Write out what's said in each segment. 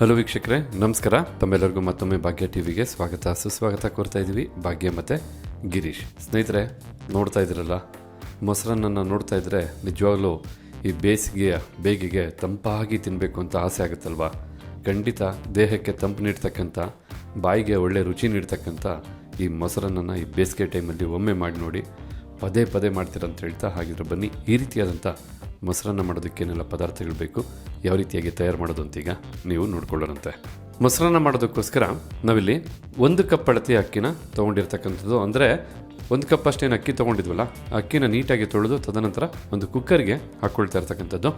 Hello ವೀಕ್ಷಕರೇ, ನಮಸ್ಕಾರ. ತಮ್ಮೆಲ್ಲರಿಗೂ ಮತ್ತೊಮ್ಮೆ ಭಾಗ್ಯ ಟಿವಿಗೆ ಸ್ವಾಗತ. ಸುಸ್ವಾಗತ ಕೋರ್ತಾ ಇದ್ದೀವಿ ಭಾಗ್ಯ ಮತ್ತು ಗಿರೀಶ್. ಸ್ನೇಹಿತರೆ, ನೋಡ್ತಾ ಇದ್ದೀರಲ್ಲ? ಮೊಸರನ್ನನ್ನು ನೋಡ್ತಾ ಇದ್ರೆ ನಿಜವಾಗ್ಲೂ ಈ ಬೇಸಿಗೆಯ ಬೇಗಿಗೆ ತಂಪಾಗಿ ತಿನ್ನಬೇಕು ಅಂತ ಆಸೆ ಆಗುತ್ತಲ್ವಾ? ಖಂಡಿತ ದೇಹಕ್ಕೆ ತಂಪು ನೀಡ್ತಕ್ಕಂಥ, ಬಾಯಿಗೆ ಒಳ್ಳೆ ರುಚಿ ನೀಡ್ತಕ್ಕಂಥ ಈ ಮೊಸರನ್ನನ್ನು ಈ ಬೇಸಿಗೆ ಟೈಮಲ್ಲಿ ಒಮ್ಮೆ ಮಾಡಿ ನೋಡಿ, ಪದೇ ಪದೇ ಮಾಡ್ತೀರಂತ ಹೇಳ್ತಾ ಹಾಗಿದ್ರೆ ಬನ್ನಿ. ಈ ರೀತಿಯಾದಂಥ ಮೊಸರನ್ನ ಮಾಡೋದಕ್ಕೆ ಏನೆಲ್ಲ ಪದಾರ್ಥಗಳು ಬೇಕು ಯಾವ ರೀತಿಯಾಗಿ ತಯಾರು ಮಾಡೋದು ಅಂತ ಈಗ ನೀವು ನೋಡ್ಕೊಳ್ಳೋರಂತೆ. ಮೊಸರನ್ನ ಮಾಡೋದಕ್ಕೋಸ್ಕರ ನಾವಿಲ್ಲಿ ಒಂದು ಕಪ್ ಅಳತೆ ಅಕ್ಕಿನ ತೊಗೊಂಡಿರ್ತಕ್ಕಂಥದ್ದು. ಅಂದರೆ ಒಂದು ಕಪ್ ಅಷ್ಟೇನು ಅಕ್ಕಿ ತೊಗೊಂಡಿದ್ವಲ್ಲ, ಅಕ್ಕಿನ ನೀಟಾಗಿ ತೊಳೆದು ತದನಂತರ ಒಂದು ಕುಕ್ಕರ್ಗೆ ಹಾಕ್ಕೊಳ್ತಾ ಇರ್ತಕ್ಕಂಥದ್ದು.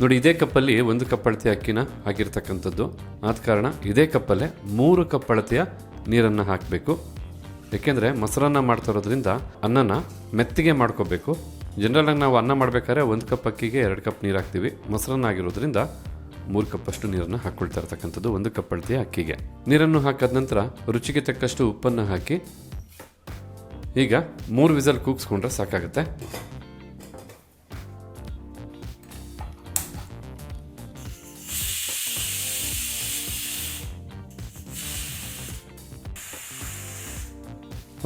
ನೋಡಿ, ಇದೇ ಕಪ್ಪಲ್ಲಿ ಒಂದು ಕಪ್ ಅಳತೆಯ ಅಕ್ಕಿನ ಹಾಕಿರ್ತಕ್ಕಂಥದ್ದು ಆದ ಕಾರಣ ಇದೇ ಕಪ್ಪಲ್ಲೇ ಮೂರು ಕಪ್ ಅಳತೆಯ ನೀರನ್ನು ಹಾಕಬೇಕು. ಏಕೆಂದರೆ ಮೊಸರನ್ನ ಮಾಡ್ತಾ ಇರೋದ್ರಿಂದ ಅನ್ನನ ಮೆತ್ತಗೆ ಮಾಡ್ಕೋಬೇಕು. ಜನರಲ್ ಆಗಿ ನಾವು ಅನ್ನ ಮಾಡಬೇಕಾದ್ರೆ ಒಂದು ಕಪ್ ಅಕ್ಕಿಗೆ ಎರಡು ಕಪ್ ನೀರು ಹಾಕ್ತೀವಿ. ಮೊಸರನ್ನ ಆಗಿರೋದ್ರಿಂದ ಮೂರು ಕಪ್ಪಷ್ಟು ನೀರನ್ನು ಹಾಕ್ಕೊಳ್ತಾ ಇರ್ತಕ್ಕಂಥದ್ದು ಒಂದು ಕಪ್ ಅಳತೆಯ ಅಕ್ಕಿಗೆ. ನೀರನ್ನು ಹಾಕಾದ ನಂತರ ರುಚಿಗೆ ತಕ್ಕಷ್ಟು ಉಪ್ಪನ್ನು ಹಾಕಿ ಈಗ ಮೂರು ವಿಸಲ್ ಕೂಗಿಸ್ಕೊಂಡ್ರೆ ಸಾಕಾಗುತ್ತೆ.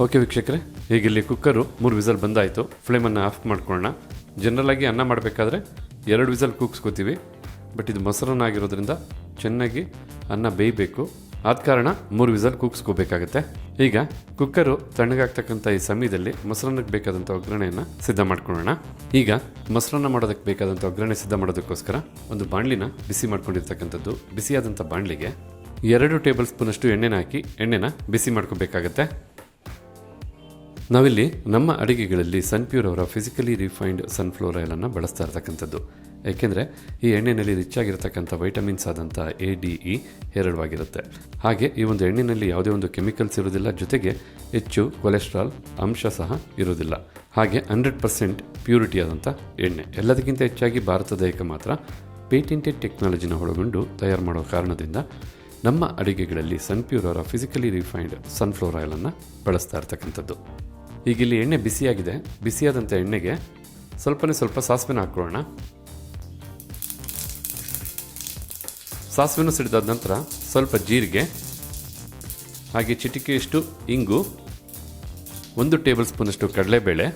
ಓಕೆ ವೀಕ್ಷಕರೇ ಈಗ ಇಲ್ಲಿ ಕುಕ್ಕರು ಮೂರು ವಿಸಲ್ ಬಂದಾಯಿತು. ಫ್ಲೇಮನ್ನು ಆಫ್ ಮಾಡ್ಕೊಳ್ಳೋಣ. ಜನರಲ್ ಆಗಿ ಅನ್ನ ಮಾಡಬೇಕಾದ್ರೆ ಎರಡು ವಿಸಲ್ ಕೂಗ್ಸ್ಕೋತೀವಿ. ಬಟ್ ಇದು ಮೊಸರನ್ನ ಆಗಿರೋದ್ರಿಂದ ಚೆನ್ನಾಗಿ ಅನ್ನ ಬೇಯಬೇಕು. ಆದ ಕಾರಣ ಮೂರು ವಿಸಲ್ ಕೂಗ್ಸ್ಕೋಬೇಕಾಗತ್ತೆ. ಈಗ ಕುಕ್ಕರು ತಣ್ಣಗಾಗ್ತಕ್ಕಂಥ ಈ ಸಮಯದಲ್ಲಿ ಮೊಸರನ್ನಕ್ಕೆ ಬೇಕಾದಂಥ ಒಗ್ಗರಣೆಯನ್ನು ಸಿದ್ಧ ಮಾಡ್ಕೊಳ್ಳೋಣ. ಈಗ ಮೊಸರನ್ನ ಮಾಡೋದಕ್ಕೆ ಬೇಕಾದಂಥ ಒಗ್ಗರಣೆ ಸಿದ್ಧ ಮಾಡೋದಕ್ಕೋಸ್ಕರ ಒಂದು ಬಾಣಲಿನ ಬಿಸಿ ಮಾಡ್ಕೊಂಡಿರ್ತಕ್ಕಂಥದ್ದು, ಬಿಸಿಯಾದಂಥ ಬಾಣಲಿಗೆ ಎರಡು ಟೇಬಲ್ ಸ್ಪೂನಷ್ಟು ಎಣ್ಣೆನ ಹಾಕಿ ಎಣ್ಣೆನ ಬಿಸಿ ಮಾಡ್ಕೋಬೇಕಾಗತ್ತೆ. ನಾವಿಲ್ಲಿ ನಮ್ಮ ಅಡಿಗೆಗಳಲ್ಲಿ ಸನ್ಪ್ಯೂರ್ ಅವರ ಫಿಸಿಕಲಿ ರಿಫೈನ್ಡ್ ಸನ್ಫ್ಲವರ್ ಆಯಿಲನ್ನು ಬಳಸ್ತಾ ಇರ್ತಕ್ಕಂಥದ್ದು. ಏಕೆಂದರೆ ಈ ಎಣ್ಣೆಯಲ್ಲಿ ರಿಚ್ ಆಗಿರತಕ್ಕಂಥ ವೈಟಮಿನ್ಸ್ ಆದಂಥ ಎ ಡಿ ಇ ಹೇರಳವಾಗಿರುತ್ತೆ. ಹಾಗೆ ಈ ಒಂದು ಎಣ್ಣೆಯಲ್ಲಿ ಯಾವುದೇ ಒಂದು ಕೆಮಿಕಲ್ಸ್ ಇರೋದಿಲ್ಲ ಜೊತೆಗೆ ಹೆಚ್ಚು ಕೊಲೆಸ್ಟ್ರಾಲ್ ಅಂಶ ಸಹ ಇರೋದಿಲ್ಲ ಹಾಗೆ ಹಂಡ್ರೆಡ್ ಪರ್ಸೆಂಟ್ ಪ್ಯೂರಿಟಿ ಆದಂಥ ಎಣ್ಣೆ. ಎಲ್ಲದಕ್ಕಿಂತ ಹೆಚ್ಚಾಗಿ ಭಾರತದ ಏಕ ಮಾತ್ರ ಪೇಟೆಂಟೆಡ್ ಟೆಕ್ನಾಲಜಿನ ಒಳಗೊಂಡು ತಯಾರು ಮಾಡೋ ಕಾರಣದಿಂದ ನಮ್ಮ ಅಡಿಗೆಗಳಲ್ಲಿ ಸನ್ಪ್ಯೂರ್ ಅವರ ಫಿಸಿಕಲಿ ರಿಫೈನ್ಡ್ ಸನ್ಫ್ಲೋರ್ ಆಯಿಲನ್ನು ಬಳಸ್ತಾ ಇರ್ತಕ್ಕಂಥದ್ದು. ಈಗ ಇಲ್ಲಿ ಎಣ್ಣೆ ಬಿಸಿಯಾಗಿದೆ. ಬಿಸಿಯಾದಂಥ ಎಣ್ಣೆಗೆ ಸ್ವಲ್ಪನೇ ಸ್ವಲ್ಪ ಸಾಸಿವೆನ ಹಾಕ್ಕೊಳ್ಳೋಣ. ಸಾಸಿವೆನೂ ಸಿಡಿದಾದ ನಂತರ ಸ್ವಲ್ಪ ಜೀರಿಗೆ, ಹಾಗೆ ಚಿಟಿಕೆಯಷ್ಟು ಇಂಗು, ಒಂದು ಟೇಬಲ್ ಸ್ಪೂನಷ್ಟು ಕಡಲೆಬೇಳೆ,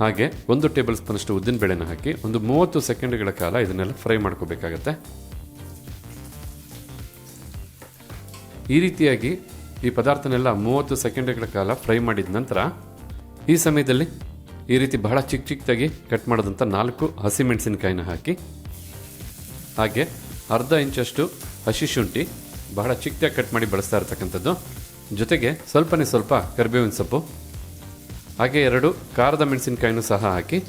ಹಾಗೆ ಒಂದು ಟೇಬಲ್ ಸ್ಪೂನಷ್ಟು ಉದ್ದಿನಬೇಳೆನ ಹಾಕಿ ಒಂದು ಮೂವತ್ತು ಸೆಕೆಂಡ್ಗಳ ಕಾಲ ಇದನ್ನೆಲ್ಲ ಫ್ರೈ ಮಾಡ್ಕೋಬೇಕಾಗತ್ತೆ. ಈ ರೀತಿಯಾಗಿ ಈ ಪದಾರ್ಥನೆಲ್ಲ ಮೂವತ್ತು ಸೆಕೆಂಡ್ಗಳ ಕಾಲ ಫ್ರೈ ಮಾಡಿದ ನಂತರ, ಈ ಸಮಯದಲ್ಲಿ ಈ ರೀತಿ ಬಹಳ ಚಿಕ್ಕ ಚಿಕ್ಕದಾಗಿ ಕಟ್ ಮಾಡಿದಂಥ ನಾಲ್ಕು ಹಸಿಮೆಣಸಿನಕಾಯಿನ ಹಾಕಿ, ಹಾಗೆ ಅರ್ಧ ಇಂಚಷ್ಟು ಹಸಿ ಶುಂಠಿ ಬಹಳ ಚಿಕ್ಕದಾಗಿ ಕಟ್ ಮಾಡಿ ಬಳಸ್ತಾ ಇರ್ತಕ್ಕಂಥದ್ದು. ಜೊತೆಗೆ ಸ್ವಲ್ಪನೇ ಸ್ವಲ್ಪ ಕರಿಬೇವಿನ ಸೊಪ್ಪು, ಹಾಗೆ ಎರಡು ಖಾರದ ಮೆಣಸಿನಕಾಯಿನೂ ಸಹ ಹಾಕಿ,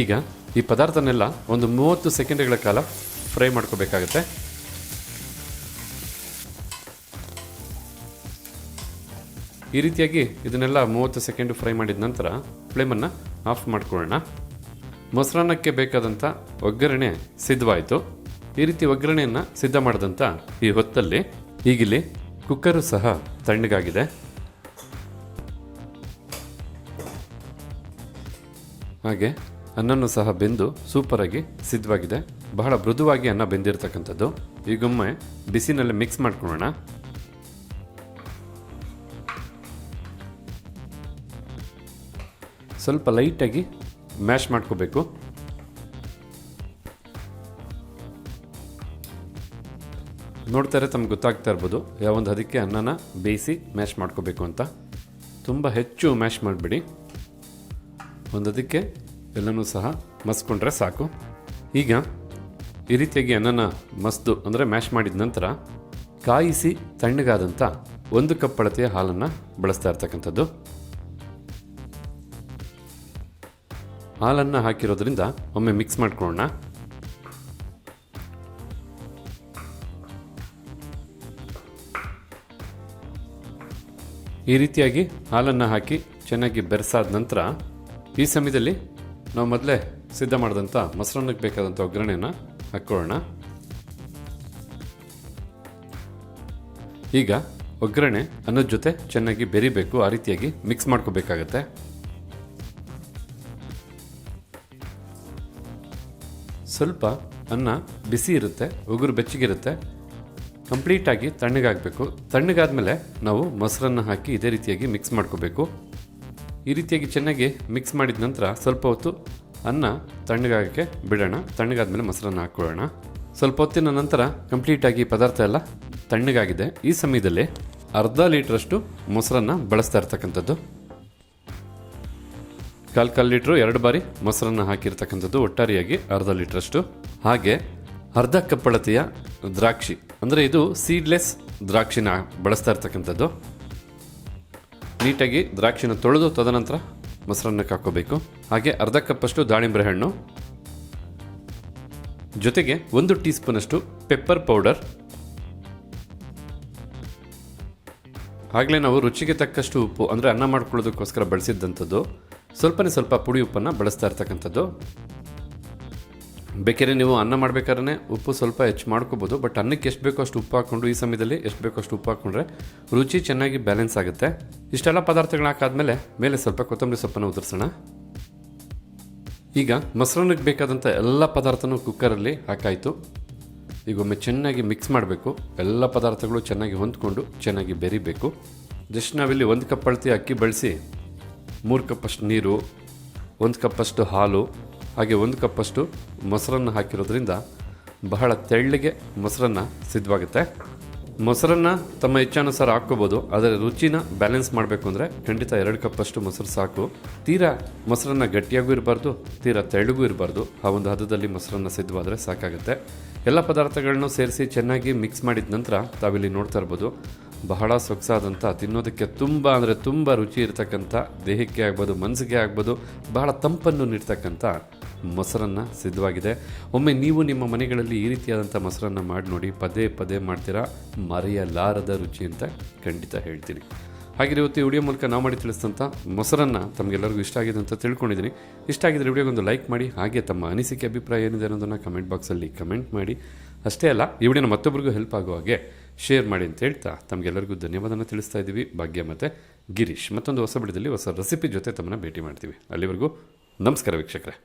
ಈಗ ಈ ಪದಾರ್ಥನೆಲ್ಲ ಒಂದು ಮೂವತ್ತು ಸೆಕೆಂಡ್ಗಳ ಕಾಲ ಫ್ರೈ ಮಾಡ್ಕೋಬೇಕಾಗತ್ತೆ. ಈ ರೀತಿಯಾಗಿ ಇದನ್ನೆಲ್ಲ ಮೂವತ್ತು ಸೆಕೆಂಡ್ ಫ್ರೈ ಮಾಡಿದ ನಂತರ ಫ್ಲೇಮನ್ನು ಆಫ್ ಮಾಡ್ಕೊಳ್ಳೋಣ. ಮೊಸರನ್ನಕ್ಕೆ ಬೇಕಾದಂಥ ಒಗ್ಗರಣೆ ಸಿದ್ಧವಾಯಿತು. ಈ ರೀತಿ ಒಗ್ಗರಣೆಯನ್ನು ಸಿದ್ಧ ಮಾಡಿದಂಥ ಈ ಹೊತ್ತಲ್ಲಿ ಈಗಿಲ್ಲಿ ಕುಕ್ಕರು ಸಹ ತಣ್ಣಗಾಗಿದೆ. ಹಾಗೆ ಅನ್ನನೂ ಸಹ ಬೆಂದು ಸೂಪರಾಗಿ ಸಿದ್ಧವಾಗಿದೆ. ಬಹಳ ಮೃದುವಾಗಿ ಅನ್ನ ಬೆಂದಿರತಕ್ಕಂಥದ್ದು. ಈಗೊಮ್ಮೆ ಬಿಸಿನಲ್ಲಿ ಮಿಕ್ಸ್ ಮಾಡ್ಕೊಳ್ಳೋಣ. ಸ್ವಲ್ಪ ಲೈಟಾಗಿ ಮ್ಯಾಶ್ ಮಾಡ್ಕೋಬೇಕು. ನೋಡ್ತಾರೆ ತಮ್ಗೆ ಗೊತ್ತಾಗ್ತಾ ಇರ್ಬೋದು ಯಾವೊಂದು ಅದಕ್ಕೆ ಅನ್ನನ ಬೇಯಿಸಿ ಮ್ಯಾಶ್ ಮಾಡ್ಕೋಬೇಕು ಅಂತ. ತುಂಬ ಹೆಚ್ಚು ಮ್ಯಾಶ್ ಮಾಡಿಬಿಡಿ. ಒಂದು ಅದಕ್ಕೆ ಎಲ್ಲನೂ ಸಹ ಮಸ್ಕೊಂಡ್ರೆ ಸಾಕು. ಈಗ ಈ ರೀತಿಯಾಗಿ ಅನ್ನನ ಮಸ್ದು ಅಂದರೆ ಮ್ಯಾಶ್ ಮಾಡಿದ ನಂತರ ಕಾಯಿಸಿ ತಣ್ಣಗಾದಂಥ ಒಂದು ಕಪ್ ಅಳತೆಯ ಹಾಲನ್ನು ಬಳಸ್ತಾ ಇರ್ತಕ್ಕಂಥದ್ದು. ಹಾಲನ್ನು ಹಾಕಿರೋದ್ರಿಂದ ಒಮ್ಮೆ ಮಿಕ್ಸ್ ಮಾಡ್ಕೊಳ್ಳೋಣ. ಈ ರೀತಿಯಾಗಿ ಹಾಲನ್ನು ಹಾಕಿ ಚೆನ್ನಾಗಿ ಬೆರೆಸಾದ ನಂತರ ಈ ಸಮಯದಲ್ಲಿ ನಾವು ಮೊದಲೇ ಸಿದ್ಧ ಮಾಡಿದಂಥ ಮೊಸರನ್ನಕ್ಕೆ ಬೇಕಾದಂಥ ಒಗ್ಗರಣೆಯನ್ನು ಹಾಕ್ಕೊಳ್ಳೋಣ ಈಗ ಒಗ್ಗರಣೆ ಅನ್ನದ ಜೊತೆ ಚೆನ್ನಾಗಿ ಬೆರಿಬೇಕು, ಆ ರೀತಿಯಾಗಿ ಮಿಕ್ಸ್ ಮಾಡ್ಕೋಬೇಕಾಗತ್ತೆ. ಸ್ವಲ್ಪ ಅನ್ನ ಬಿಸಿ ಇರುತ್ತೆ, ಉಗುರು ಬೆಚ್ಚಗಿರುತ್ತೆ, ಕಂಪ್ಲೀಟಾಗಿ ತಣ್ಣಗಾಗಬೇಕು. ತಣ್ಣಗಾದ್ಮೇಲೆ ನಾವು ಮೊಸರನ್ನು ಹಾಕಿ ಇದೇ ರೀತಿಯಾಗಿ ಮಿಕ್ಸ್ ಮಾಡ್ಕೋಬೇಕು. ಈ ರೀತಿಯಾಗಿ ಚೆನ್ನಾಗಿ ಮಿಕ್ಸ್ ಮಾಡಿದ ನಂತರ ಸ್ವಲ್ಪ ಹೊತ್ತು ಅನ್ನ ತಣ್ಣಗಾಗಕ್ಕೆ ಬಿಡೋಣ. ತಣ್ಣಗಾದ್ಮೇಲೆ ಮೊಸರನ್ನು ಹಾಕ್ಕೊಳ್ಳೋಣ. ಸ್ವಲ್ಪ ಹೊತ್ತಿನ ನಂತರ ಕಂಪ್ಲೀಟಾಗಿ ಪದಾರ್ಥ ಎಲ್ಲ ತಣ್ಣಗಾಗಿದೆ. ಈ ಸಮಯದಲ್ಲಿ ಅರ್ಧ ಲೀಟ್ರಷ್ಟು ಮೊಸರನ್ನು ಬಳಸ್ತಾ ಇರ್ತಕ್ಕಂಥದ್ದು. ಕಾಲು ಕಾಲು ಲೀಟ್ರು ಎರಡು ಬಾರಿ ಮೊಸರನ್ನು ಹಾಕಿರ್ತಕ್ಕಂಥದ್ದು ಒಟ್ಟಾರೆಯಾಗಿ ಅರ್ಧ ಲೀಟ್ರಷ್ಟು. ಹಾಗೆ ಅರ್ಧ ಕಪ್ಪಳತೆಯ ದ್ರಾಕ್ಷಿ, ಅಂದರೆ ಇದು ಸೀಡ್ಲೆಸ್ ದ್ರಾಕ್ಷಿನ ಬಳಸ್ತಾ ಇರ್ತಕ್ಕಂಥದ್ದು. ನೀಟಾಗಿ ದ್ರಾಕ್ಷಿನ ತೊಳೆದು ತದನಂತರ ಮೊಸರನ್ನಕ್ಕೆ ಹಾಕೋಬೇಕು ಹಾಗೆ ಅರ್ಧ ಕಪ್ಪಷ್ಟು ದಾಳಿಂಬೆ ಹಣ್ಣು. ಜೊತೆಗೆ ಒಂದು ಟೀ ಸ್ಪೂನಷ್ಟು ಪೆಪ್ಪರ್ ಪೌಡರ್. ಆಗಲೇ ನಾವು ರುಚಿಗೆ ತಕ್ಕಷ್ಟು ಉಪ್ಪು, ಅಂದರೆ ಅನ್ನ ಮಾಡ್ಕೊಳ್ಳೋದಕ್ಕೋಸ್ಕರ ಬಳಸಿದ್ದಂಥದ್ದು. ಸ್ವಲ್ಪನೇ ಸ್ವಲ್ಪ ಪುಡಿ ಉಪ್ಪನ್ನು ಬಳಸ್ತಾ ಇರ್ತಕ್ಕಂಥದ್ದು. ಬೇಕಾದ್ರೆ ನೀವು ಅನ್ನ ಮಾಡಬೇಕಾದ್ರೆ ಉಪ್ಪು ಸ್ವಲ್ಪ ಹೆಚ್ಚು ಮಾಡ್ಕೋಬೋದು, ಬಟ್ ಅನ್ನಕ್ಕೆ ಎಷ್ಟು ಬೇಕೋ ಅಷ್ಟು ಉಪ್ಪು ಹಾಕ್ಕೊಂಡು, ಈ ಸಮಯದಲ್ಲಿ ಎಷ್ಟು ಬೇಕೋ ಅಷ್ಟು ಉಪ್ಪು ಹಾಕ್ಕೊಂಡ್ರೆ ರುಚಿ ಚೆನ್ನಾಗಿ ಬ್ಯಾಲೆನ್ಸ್ ಆಗುತ್ತೆ. ಇಷ್ಟೆಲ್ಲ ಪದಾರ್ಥಗಳನ್ನ ಹಾಕಾದ್ಮೇಲೆ ಮೇಲೆ ಸ್ವಲ್ಪ ಕೊತ್ತಂಬರಿ ಸೊಪ್ಪನ್ನು ಉದುರ್ಸೋಣ. ಈಗ ಮೊಸರನ್ನಕ್ಕೆ ಬೇಕಾದಂಥ ಎಲ್ಲ ಪದಾರ್ಥನೂ ಕುಕ್ಕರಲ್ಲಿ ಹಾಕಾಯಿತು. ಈಗ ಒಮ್ಮೆ ಚೆನ್ನಾಗಿ ಮಿಕ್ಸ್ ಮಾಡಬೇಕು. ಎಲ್ಲ ಪದಾರ್ಥಗಳು ಚೆನ್ನಾಗಿ ಹೊಂದ್ಕೊಂಡು ಚೆನ್ನಾಗಿ ಬೆರಿಬೇಕು. ಜಸ್ಟ್ ನಾವಿಲ್ಲಿ ಒಂದು ಕಪ್ ಅಳತಿ ಅಕ್ಕಿ ಬಳಸಿ ಮೂರು ಕಪ್ಪಷ್ಟು ನೀರು, ಒಂದು ಕಪ್ಪಷ್ಟು ಹಾಲು, ಹಾಗೆ ಒಂದು ಕಪ್ಪಷ್ಟು ಮೊಸರನ್ನು ಹಾಕಿರೋದ್ರಿಂದ ಬಹಳ ತೆಳ್ಳಗೆ ಮೊಸರನ್ನು ಸಿದ್ಧವಾಗುತ್ತೆ. ಮೊಸರನ್ನು ತಮ್ಮ ಇಚ್ಛಾನುಸಾರ ಹಾಕ್ಕೋಬೋದು, ಆದರೆ ರುಚಿನ ಬ್ಯಾಲೆನ್ಸ್ ಮಾಡಬೇಕು ಅಂದರೆ ಖಂಡಿತ ಎರಡು ಕಪ್ಪಷ್ಟು ಮೊಸರು ಸಾಕು. ತೀರಾ ಮೊಸರನ್ನು ಗಟ್ಟಿಯಾಗೂ ಇರಬಾರ್ದು, ತೀರಾ ತೆಳ್ಳಗೂ ಇರಬಾರ್ದು. ಆ ಒಂದು ಹದದಲ್ಲಿ ಮೊಸರನ್ನು ಸಿದ್ಧವಾದರೆ ಸಾಕಾಗುತ್ತೆ. ಎಲ್ಲ ಪದಾರ್ಥಗಳನ್ನು ಸೇರಿಸಿ ಚೆನ್ನಾಗಿ ಮಿಕ್ಸ್ ಮಾಡಿದ ನಂತರ ತಾವಿಲ್ಲಿ ನೋಡ್ತಾ ಇರ್ಬೋದು. ಬಹಳ ಸೊಗಸಾದಂಥ, ತಿನ್ನೋದಕ್ಕೆ ತುಂಬ ಅಂದರೆ ತುಂಬ ರುಚಿ ಇರತಕ್ಕಂಥ, ದೇಹಕ್ಕೆ ಆಗ್ಬೋದು, ಮನಸ್ಸಿಗೆ ಆಗ್ಬೋದು, ಬಹಳ ತಂಪನ್ನು ನೀಡ್ತಕ್ಕಂಥ ಮೊಸರನ್ನು ಸಿದ್ಧವಾಗಿದೆ. ಒಮ್ಮೆ ನೀವು ನಿಮ್ಮ ಮನೆಗಳಲ್ಲಿ ಈ ರೀತಿಯಾದಂಥ ಮೊಸರನ್ನು ಮಾಡಿ ನೋಡಿ, ಪದೇ ಪದೇ ಮಾಡ್ತೀರಾ? ಮರೆಯಲಾರದ ರುಚಿ ಅಂತ ಖಂಡಿತ ಹೇಳ್ತೀನಿ. ಹಾಗೆ ಇವತ್ತು ವಿಡಿಯೋ ಮೂಲಕ ನಾವು ಮಾಡಿ ತಿಳಿಸಿದಂಥ ಮೊಸರನ್ನು ತಮಗೆಲ್ಲರಿಗೂ ಇಷ್ಟ ಆಗಿದೆ ಅಂತ ತಿಳ್ಕೊಂಡಿದ್ದೀನಿ. ಇಷ್ಟ ಆಗಿದ್ರೆ ವಿಡಿಯೋಗೊಂದು ಲೈಕ್ ಮಾಡಿ, ಹಾಗೆ ತಮ್ಮ ಅನಿಸಿಕೆ, ಅಭಿಪ್ರಾಯ ಏನಿದೆ ಅನ್ನೋದನ್ನು ಕಮೆಂಟ್ ಬಾಕ್ಸಲ್ಲಿ ಕಮೆಂಟ್ ಮಾಡಿ. ಅಷ್ಟೇ ಅಲ್ಲ, ಈ ವಿಡಿಯೋನ ಮತ್ತೊಬ್ಬರಿಗೂ ಹೆಲ್ಪ್ ಆಗೋ ಹಾಗೆ ಶೇರ್ ಮಾಡಿ ಅಂತ ಹೇಳ್ತಾ ತಮಗೆಲ್ಲರಿಗೂ ಧನ್ಯವಾದನ ತಿಳಿಸ್ತಾ ಇದ್ದೀವಿ. ಭಾಗ್ಯ ಮತ್ತು ಗಿರೀಶ್. ಮತ್ತೊಂದು ಹೊಸ ಬಿಡದಲ್ಲಿ ಹೊಸ ರೆಸಿಪಿ ಜೊತೆ ತಮ್ಮನ್ನ ಭೇಟಿ ಮಾಡ್ತೀವಿ. ಅಲ್ಲಿವರೆಗೂ ನಮಸ್ಕಾರ ವೀಕ್ಷಕರೇ.